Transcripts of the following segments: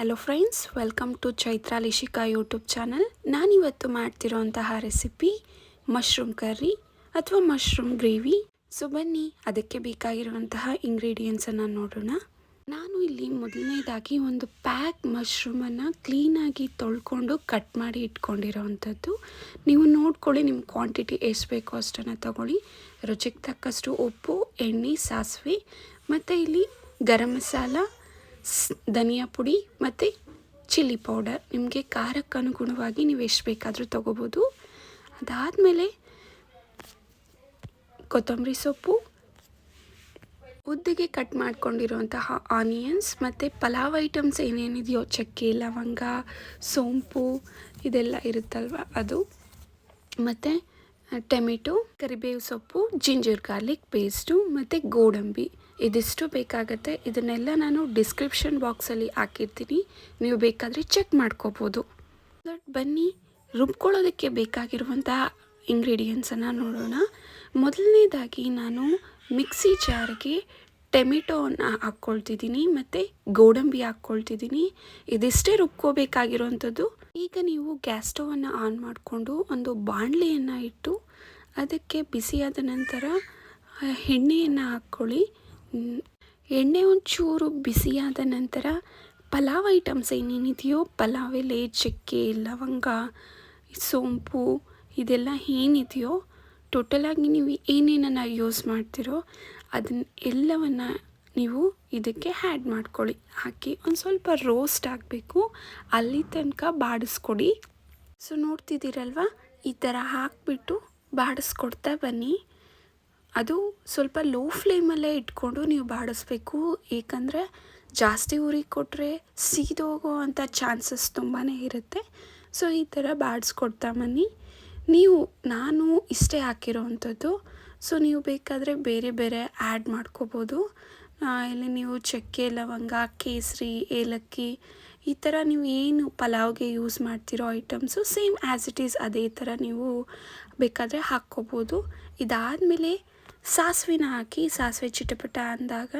Hello friends welcome to Chaitra Lishika YouTube channel ನಾನಿವತ್ತು ಮಾಡ್ತಿರೋಂತಹ recipe mushroom curry ಅಥವಾ mushroom gravy so ಬನ್ನಿ, ಅದಕ್ಕೆ ಬೇಕಾಗಿರುವಂತಹ ಇಂಗ್ರೀಡಿಯೆಂಟ್ಸನ್ನು ನೋಡೋಣ. ನಾನು ಇಲ್ಲಿ ಮೊದಲನೇದಾಗಿ ಒಂದು ಪ್ಯಾಕ್ ಮಶ್ರೂಮನ್ನು ಕ್ಲೀನಾಗಿ ತೊಳ್ಕೊಂಡು ಕಟ್ ಮಾಡಿ ಇಟ್ಕೊಂಡಿರೋವಂಥದ್ದು ನೀವು ನೋಡ್ಕೊಳ್ಳಿ, ನಿಮ್ಮ ಕ್ವಾಂಟಿಟಿ ಎಷ್ಟು ಬೇಕೋ ಅಷ್ಟನ್ನು ತಗೊಳ್ಳಿ. ರುಚಿಗೆ ತಕ್ಕಷ್ಟು ಉಪ್ಪು, ಎಣ್ಣೆ, ಸಾಸಿವೆ, ಮತ್ತು ಇಲ್ಲಿ ಗರಂ ಮಸಾಲ ಧನಿಯಾ ಪುಡಿ ಮತ್ತು ಚಿಲ್ಲಿ ಪೌಡರ್. ನಿಮಗೆ ಖಾರಕ್ಕೆ ಅನುಗುಣವಾಗಿ ನೀವು ಎಷ್ಟು ಬೇಕಾದರೂ ತೊಗೋಬೋದು. ಅದಾದಮೇಲೆ ಕೊತ್ತಂಬರಿ ಸೊಪ್ಪು, ಉದ್ದಿಗೆ ಕಟ್ ಮಾಡ್ಕೊಂಡಿರುವಂತಹ ಆನಿಯನ್ಸ್ ಮತ್ತು ಪಲಾವ್ ಐಟಮ್ಸ್ ಏನೇನಿದೆಯೋ, ಚಕ್ಕೆ, ಲವಂಗ, ಸೋಂಪು ಇದೆಲ್ಲ ಇರುತ್ತಲ್ವ ಅದು. ಮತ್ತು, ಟೊಮೆಟೊ, ಕರಿಬೇವು ಸೊಪ್ಪು, ಜಿಂಜರ್ ಗಾರ್ಲಿಕ್ ಪೇಸ್ಟು ಮತ್ತು ಗೋಡಂಬಿ. ಇದಿಷ್ಟು ಬೇಕಾಗತ್ತೆ. ಇದನ್ನೆಲ್ಲ ನಾನು ಡಿಸ್ಕ್ರಿಪ್ಷನ್ ಬಾಕ್ಸಲ್ಲಿ ಹಾಕಿರ್ತೀನಿ. ನೀವು ಬೇಕಾದರೆ ಚೆಕ್ ಮಾಡ್ಕೋಬೋದು. ಬನ್ನಿ, ರುಬ್ಕೊಳ್ಳೋದಕ್ಕೆ ಬೇಕಾಗಿರುವಂತಹ ಇಂಗ್ರೀಡಿಯೆಂಟ್ಸನ್ನು ನೋಡೋಣ. ಮೊದಲನೇದಾಗಿ ನಾನು ಮಿಕ್ಸಿ ಜಾರ್ಗೆ ಟೆಮೆಟೋನ ಹಾಕ್ಕೊಳ್ತಿದ್ದೀನಿ ಮತ್ತು ಗೋಡಂಬಿ ಹಾಕ್ಕೊಳ್ತಿದ್ದೀನಿ. ಇದಿಷ್ಟೇ ರುಬ್ಕೋಬೇಕಾಗಿರುವಂಥದ್ದು. ಈಗ ನೀವು ಗ್ಯಾಸ್ ಸ್ಟವನ್ನು ಆನ್ ಮಾಡಿಕೊಂಡು ಒಂದು ಬಾಣಲೆಯನ್ನು ಇಟ್ಟು ಅದಕ್ಕೆ ಬಿಸಿಯಾದ ನಂತರ ಎಣ್ಣೆಯನ್ನು ಹಾಕ್ಕೊಳ್ಳಿ. ಎಣ್ಣೆ ಒಂಚೂರು ಬಿಸಿಯಾದ ನಂತರ ಪಲಾವ್ ಐಟಮ್ಸ್ ಏನೇನಿದೆಯೋ ಪಲಾವ್ ಎಲೆ ಚಕ್ಕೆ ಲವಂಗ, ಸೋಂಪು, ಇದೆಲ್ಲ ಏನಿದೆಯೋ ಟೋಟಲಾಗಿ ನೀವು ಏನೇನನ್ನು ಯೂಸ್ ಮಾಡ್ತೀರೋ ಅದನ್ನ ಎಲ್ಲವನ್ನು ನೀವು ಇದಕ್ಕೆ ಆ್ಯಡ್ ಮಾಡ್ಕೊಳ್ಳಿ. ಹಾಕಿ ಒಂದು ಸ್ವಲ್ಪ ರೋಸ್ಟ್ ಆಗಬೇಕು. ಅಲ್ಲಿ ತನಕ ಬಾಡಿಸ್ಕೊಡಿ. ಸೊ ನೋಡ್ತಿದ್ದೀರಲ್ವ? ಈ ಥರ ಹಾಕ್ಬಿಟ್ಟು ಬಾಡಿಸ್ಕೊಡ್ತಾ ಬನ್ನಿ. ಅದು ಸ್ವಲ್ಪ ಲೋ ಫ್ಲೇಮಲ್ಲೇ ಇಟ್ಕೊಂಡು ನೀವು ಬಾಡಿಸ್ಬೇಕು. ಏಕೆಂದರೆ ಜಾಸ್ತಿ ಉರಿ ಕೊಟ್ಟರೆ ಸೀದೋಗೋ ಅಂಥ ಚಾನ್ಸಸ್ ತುಂಬಾ ಇರುತ್ತೆ. ಸೊ ಈ ಥರ ಬಾಡಿಸ್ಕೊಡ್ತಾ ಬನ್ನಿ. ನೀವು, ನಾನು ಇಷ್ಟೇ ಹಾಕಿರೋ ಅಂಥದ್ದು ಸೊ ನೀವು ಬೇಕಾದರೆ ಬೇರೆ ಬೇರೆ ಆ್ಯಡ್ ಮಾಡ್ಕೋಬೋದು. ಇಲ್ಲಿ ನೀವು ಚಕ್ಕೆ, ಲವಂಗ, ಕೇಸರಿ, ಏಲಕ್ಕಿ ಈ ಥರ ನೀವು ಏನು ಪಲಾವ್ಗೆ ಯೂಸ್ ಮಾಡ್ತಿರೋ items same as it is ಅದೇ ಥರ ನೀವು ಬೇಕಾದರೆ ಹಾಕ್ಕೋಬೋದು. ಇದಾದಮೇಲೆ ಸಾಸಿವೆನ ಹಾಕಿ ಸಾಸಿವೆ ಚಿಟಪಟ ಅಂದಾಗ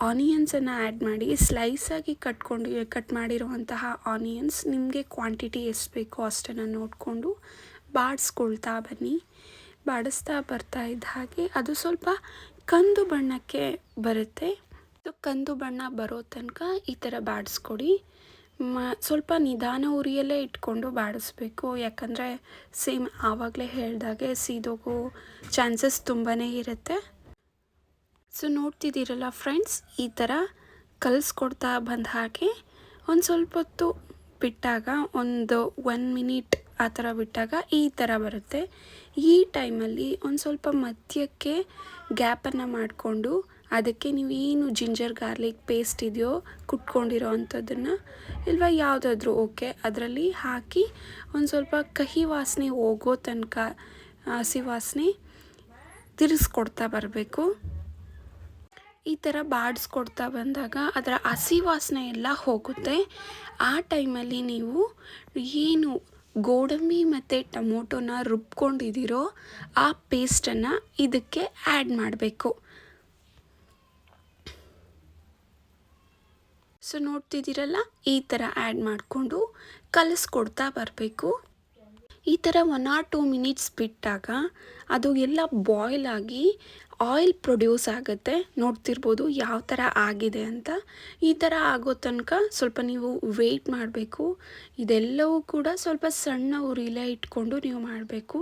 ಆನಿಯನ್ಸನ್ನು ಆ್ಯಡ್ ಮಾಡಿ ಸ್ಲೈಸಾಗಿ ಕಟ್ಕೊಂಡು, ಕಟ್ ಮಾಡಿರುವಂತಹ ಆನಿಯನ್ಸ್ ನಿಮಗೆ ಕ್ವಾಂಟಿಟಿ ಎಷ್ಟು ಬೇಕೋ ಅಷ್ಟನ್ನು ನೋಡಿಕೊಂಡು ಬಾಡಿಸ್ಕೊಳ್ತಾ ಬನ್ನಿ. ಬಾಡಿಸ್ತಾ ಬರ್ತಾ ಇದ್ದ ಹಾಗೆ ಅದು ಸ್ವಲ್ಪ ಕಂದು ಬಣ್ಣಕ್ಕೆ ಬರುತ್ತೆ. ಕಂದು ಬಣ್ಣ ಬರೋ ತನಕ ಈ ಥರ ಬಾಡಿಸ್ಕೊಡಿ. ಮ, ಸ್ವಲ್ಪ ನಿಧಾನ ಉರಿಯಲ್ಲೇ ಇಟ್ಕೊಂಡು ಬಾಡಿಸ್ಬೇಕು. ಯಾಕಂದರೆ ಸೇಮ್ ಆವಾಗಲೇ ಹೇಳಿದಾಗೆ ಸೀದೋಗೋ ಚಾನ್ಸಸ್ ತುಂಬಾ ಇರುತ್ತೆ. ಸೊ ನೋಡ್ತಿದ್ದೀರಲ್ಲ ಫ್ರೆಂಡ್ಸ್ ಈ ಥರ ಕಲಿಸ್ಕೊಡ್ತಾ ಬಂದ ಹಾಗೆ ಒಂದು ಸ್ವಲ್ಪ ಹೊತ್ತು ಬಿಟ್ಟಾಗ, ಒಂದು ಒನ್ ಮಿನಿಟ್ ಆ ಥರ ಬಿಟ್ಟಾಗ ಈ ಥರ ಬರುತ್ತೆ. ಈ ಟೈಮಲ್ಲಿ ಒಂದು ಸ್ವಲ್ಪ ಮಧ್ಯಕ್ಕೆ ಗ್ಯಾಪನ್ನು ಮಾಡಿಕೊಂಡು ಅದಕ್ಕೆ ನೀವು ಏನು ಜಿಂಜರ್ ಗಾರ್ಲಿಕ್ ಪೇಸ್ಟ್ ಇದೆಯೋ ಕುಟ್ಕೊಂಡಿರೋ ಅಂಥದ್ದನ್ನು ಇಲ್ವಾ ಯಾವುದಾದ್ರೂ, ಓಕೆ, ಅದರಲ್ಲಿ ಹಾಕಿ ಒಂದು ಸ್ವಲ್ಪ ಕಹಿ ವಾಸನೆ ಹೋಗೋ ತನಕ ಹಸಿ ವಾಸನೆ ತಿರ್ಸ್ಕೊಡ್ತಾ ಬರಬೇಕು. ಈ ಥರ ಬಾಡಿಸ್ಕೊಡ್ತಾ ಬಂದಾಗ ಅದರ ಹಸಿ ವಾಸನೆ ಎಲ್ಲ ಹೋಗುತ್ತೆ. ಆ ಟೈಮಲ್ಲಿ ನೀವು ಏನು ಗೋಡಂಬಿ ಮತ್ತು ಟೊಮೊಟೊನ ರುಬ್ಕೊಂಡಿದ್ದೀರೋ ಆ ಪೇಸ್ಟನ್ನು ಇದಕ್ಕೆ ಆ್ಯಡ್ ಮಾಡಬೇಕು. ಸೊ ನೋಡ್ತಿದ್ದೀರಲ್ಲ? ಈ ಥರ ಆ್ಯಡ್ ಮಾಡಿಕೊಂಡು ಕಲಿಸ್ಕೊಡ್ತಾ ಬರಬೇಕು. ಈ ಥರ ಒನ್ ಆರ್ ಟೂ ಮಿನಿಟ್ಸ್ ಬಿಟ್ಟಾಗ ಅದು ಎಲ್ಲ ಬಾಯ್ಲ್ ಆಗಿ ಆಯಿಲ್ ಪ್ರೊಡ್ಯೂಸ್ ಆಗುತ್ತೆ. ನೋಡ್ತಿರ್ಬೋದು ಯಾವ ಥರ ಆಗಿದೆ ಅಂತ. ಈ ಥರ ಆಗೋ ತನಕ ಸ್ವಲ್ಪ ನೀವು ವೆಯ್ಟ್ ಮಾಡಬೇಕು. ಇದೆಲ್ಲವೂ ಕೂಡ ಸ್ವಲ್ಪ ಸಣ್ಣ ಉರಿಲೇ ಇಟ್ಕೊಂಡು ನೀವು ಮಾಡಬೇಕು.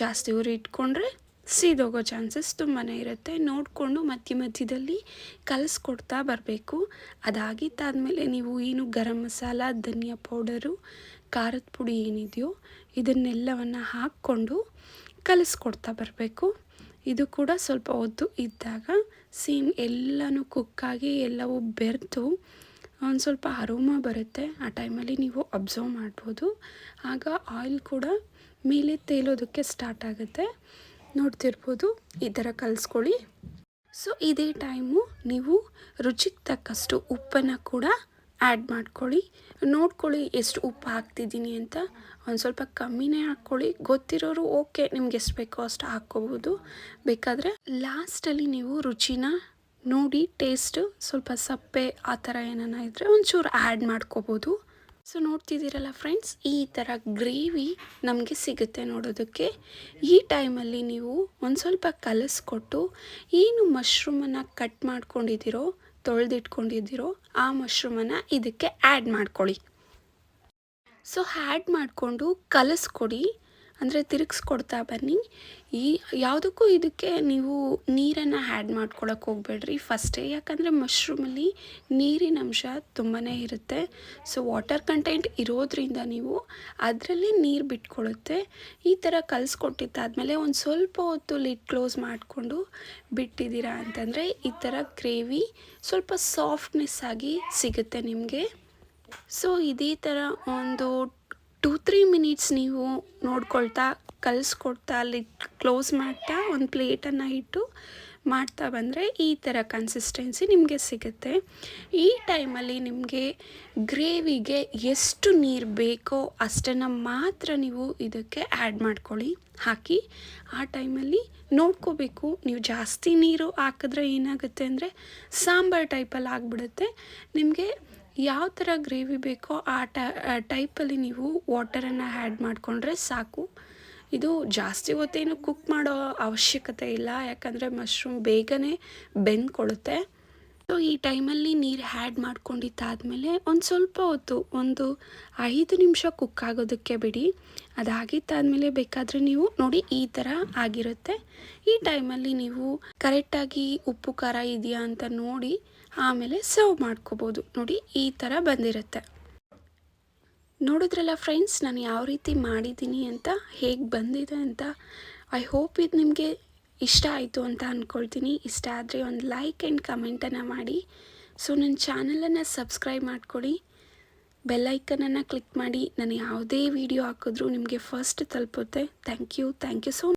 ಜಾಸ್ತಿ ಉರಿ ಇಟ್ಕೊಂಡ್ರೆ ಸೀದೋಗೋ ಚಾನ್ಸಸ್ ತುಂಬಾ ಇರುತ್ತೆ. ನೋಡಿಕೊಂಡು ಮಧ್ಯ ಮಧ್ಯದಲ್ಲಿ ಕಲಸ್ಕೊಡ್ತಾ ಬರಬೇಕು. ಅದಾಗಿದ್ದಾದಮೇಲೆ ನೀವು ಏನು ಗರಂ ಮಸಾಲ, ಧನಿಯಾ ಪೌಡರು, ಖಾರದ ಪುಡಿ ಏನಿದೆಯೋ ಇದನ್ನೆಲ್ಲವನ್ನು ಹಾಕ್ಕೊಂಡು ಕಲಸ್ಕೊಡ್ತಾ ಬರಬೇಕು. ಇದು ಕೂಡ ಸ್ವಲ್ಪ ಹೊತ್ತು ಇದ್ದಾಗ ಸೇಮ್ ಎಲ್ಲನೂ ಕುಕ್ಕಾಗಿ ಎಲ್ಲವೂ ಬೆರೆತು ಒಂದು ಸ್ವಲ್ಪ ಅರೋಮ ಬರುತ್ತೆ. ಆ ಟೈಮಲ್ಲಿ ನೀವು ಅಬ್ಸರ್ವ್ ಮಾಡ್ಬೋದು. ಆಗ ಆಯಿಲ್ ಕೂಡ ಮೇಲೆ ತೇಲೋದಕ್ಕೆ ಸ್ಟಾರ್ಟ್ ಆಗುತ್ತೆ. ನೋಡ್ತಿರ್ಬೋದು, ಈ ಥರ ಕಲಿಸ್ಕೊಳ್ಳಿ. ಸೊ ಇದೇ ಟೈಮು ನೀವು ರುಚಿಗೆ ತಕ್ಕಷ್ಟು ಉಪ್ಪನ್ನು ಕೂಡ ಆ್ಯಡ್ ಮಾಡ್ಕೊಳ್ಳಿ. ನೋಡ್ಕೊಳ್ಳಿ ಎಷ್ಟು ಉಪ್ಪು ಹಾಕ್ತಿದ್ದೀನಿ ಅಂತ. ಒಂದು ಸ್ವಲ್ಪ ಕಮ್ಮಿನೇ ಹಾಕ್ಕೊಳ್ಳಿ. ಗೊತ್ತಿರೋರು ಓಕೆ, ನಿಮ್ಗೆ ಎಷ್ಟು ಬೇಕೋ ಅಷ್ಟು ಹಾಕ್ಕೋಬೋದು. ಬೇಕಾದರೆ ಲಾಸ್ಟಲ್ಲಿ ನೀವು ರುಚಿನ ನೋಡಿ, ಟೇಸ್ಟು, ಸ್ವಲ್ಪ ಸಪ್ಪೆ ಆ ಥರ ಏನಾನ ಇದ್ದರೆ ಒಂಚೂರು ಆ್ಯಡ್ ಮಾಡ್ಕೋಬೋದು. ಸೊ ನೋಡ್ತಿದ್ದೀರಲ್ಲ ಫ್ರೆಂಡ್ಸ್, ಈ ಥರ ಗ್ರೇವಿ ನಮಗೆ ಸಿಗುತ್ತೆ ನೋಡೋದಕ್ಕೆ. ಈ ಟೈಮಲ್ಲಿ ನೀವು ಒಂದು ಸ್ವಲ್ಪ ಕಲಸ್ಕೊಟ್ಟು ಏನು ಮಶ್ರೂಮನ್ನು ಕಟ್ ಮಾಡ್ಕೊಂಡಿದ್ದೀರೋ, ತೊಳೆದಿಟ್ಕೊಂಡಿದ್ದೀರೋ, ಆ ಮಶ್ರೂಮನ್ನು ಇದಕ್ಕೆ ಆ್ಯಡ್ ಮಾಡ್ಕೊಳ್ಳಿ. ಸೊ ಆ್ಯಡ್ ಮಾಡಿಕೊಂಡು ಕಲಿಸ್ಕೊಡಿ. ಅಂದರೆ ತಿರುಗಿಸ್ಕೊಡ್ತಾ ಬನ್ನಿ. ಈ ಯಾವುದಕ್ಕೂ ಇದಕ್ಕೆ ನೀವು ನೀರನ್ನು ಆ್ಯಡ್ ಮಾಡ್ಕೊಳಕ್ಕೆ ಹೋಗ್ಬೇಡ್ರಿ ಫಸ್ಟೇ ಯಾಕಂದರೆ ಮಶ್ರೂಮಲ್ಲಿ ನೀರಿನ ಅಂಶ ತುಂಬಾ ಇರುತ್ತೆ. ಸೊ ವಾಟರ್ ಕಂಟೆಂಟ್ ಇರೋದ್ರಿಂದ ನೀವು ಅದರಲ್ಲಿ ನೀರು ಬಿಟ್ಕೊಳ್ಳುತ್ತೆ ಈ ಥರ ಕಲಿಸ್ಕೊಟ್ಟಿದ್ದಾದಮೇಲೆ ಒಂದು ಸ್ವಲ್ಪ ಹೊತ್ತು ಲಿಡ್ ಕ್ಲೋಸ್ ಮಾಡಿಕೊಂಡು ಬಿಟ್ಟಿದ್ದೀರಾ ಅಂತಂದರೆ ಈ ಥರ ಗ್ರೇವಿ ಸ್ವಲ್ಪ ಸಾಫ್ಟ್ನೆಸ್ ಆಗಿ ಸಿಗುತ್ತೆ ನಿಮಗೆ. ಸೊ ಇದೇ ಥರ ಒಂದು ಟೂ ತ್ರೀ ಮಿನಿಟ್ಸ್ ನೀವು ನೋಡ್ಕೊಳ್ತಾ, ಕಲಿಸ್ಕೊಡ್ತಾ ಅಲ್ಲಿ ಕ್ಲೋಸ್ ಮಾಡ್ತಾ, ಒಂದು ಪ್ಲೇಟನ್ನು ಇಟ್ಟು ಮಾಡ್ತಾ ಬಂದರೆ ಈ ಥರ ಕನ್ಸಿಸ್ಟೆನ್ಸಿ ನಿಮಗೆ ಸಿಗುತ್ತೆ. ಈ ಟೈಮಲ್ಲಿ ನಿಮಗೆ ಗ್ರೇವಿಗೆ ಎಷ್ಟು ನೀರು ಬೇಕೋ ಅಷ್ಟನ್ನು ಮಾತ್ರ ನೀವು ಇದಕ್ಕೆ ಆ್ಯಡ್ ಮಾಡ್ಕೊಳ್ಳಿ, ಹಾಕಿ. ಆ ಟೈಮಲ್ಲಿ ನೋಡ್ಕೋಬೇಕು, ನೀವು ಜಾಸ್ತಿ ನೀರು ಹಾಕಿದ್ರೆ ಏನಾಗುತ್ತೆ ಅಂದರೆ ಸಾಂಬಾರು ಟೈಪಲ್ಲಿ ಆಗಿಬಿಡುತ್ತೆ. ನಿಮಗೆ ಯಾವ ಥರ ಗ್ರೇವಿ ಬೇಕೋ ಆ ಟೈಪಲ್ಲಿ ನೀವು ವಾಟರನ್ನು ಆ್ಯಡ್ ಮಾಡಿಕೊಂಡ್ರೆ ಸಾಕು. ಇದು ಜಾಸ್ತಿ ಹೊತ್ತೇನು ಕುಕ್ ಮಾಡೋ ಅವಶ್ಯಕತೆ ಇಲ್ಲ. ಯಾಕಂದರೆ ಮಶ್ರೂಮ್ ಬೇಗನೆ ಬೆಂದ್ಕೊಳ್ಳುತ್ತೆ ಸೊ, ಈ ಟೈಮಲ್ಲಿ ನೀರು ಹ್ಯಾಡ್ ಮಾಡ್ಕೊಂಡಿದ್ದಾದಮೇಲೆ ಒಂದು ಸ್ವಲ್ಪ ಹೊತ್ತು, ಒಂದು ಐದು ನಿಮಿಷ ಕುಕ್ ಆಗೋದಕ್ಕೆ ಬಿಡಿ. ಅದಾಗಿದ್ದಾದಮೇಲೆ ಬೇಕಾದರೆ ನೀವು ನೋಡಿ ಈ ಥರ ಆಗಿರುತ್ತೆ. ಈ ಟೈಮಲ್ಲಿ ನೀವು ಕರೆಕ್ಟಾಗಿ ಉಪ್ಪು, ಖಾರ ಇದೆಯಾ ಅಂತ ನೋಡಿ ಆಮೇಲೆ ಸರ್ವ್ ಮಾಡ್ಕೋಬೋದು. ನೋಡಿ, ಈ ಥರ ಬಂದಿರುತ್ತೆ. ನೋಡಿದ್ರಲ್ಲ ಫ್ರೆಂಡ್ಸ್ ನಾನು ಯಾವ ರೀತಿ ಮಾಡಿದ್ದೀನಿ ಅಂತ, ಹೇಗೆ ಬಂದಿದೆ ಅಂತ ಐ ಹೋಪ್ ಇದು ನಿಮಗೆ ಇಷ್ಟ ಆಯಿತು ಅಂತ ಅಂದ್ಕೊಳ್ತೀನಿ ಇಷ್ಟ ಆದರೆ ಒಂದು ಲೈಕ್ ಆ್ಯಂಡ್ ಕಮೆಂಟನ್ನು ಮಾಡಿ. ಸೊ ನನ್ನ ಚಾನಲನ್ನು ಸಬ್ಸ್ಕ್ರೈಬ್ ಮಾಡಿಕೊಡಿ. ಬೆಲ್ಲೈಕನನ್ನು ಕ್ಲಿಕ್ ಮಾಡಿ. ನಾನು ಯಾವುದೇ ವಿಡಿಯೋ ಹಾಕಿದ್ರೂ ನಿಮಗೆ ಫಸ್ಟ್ ತಲುಪುತ್ತೆ. Thank you thank you so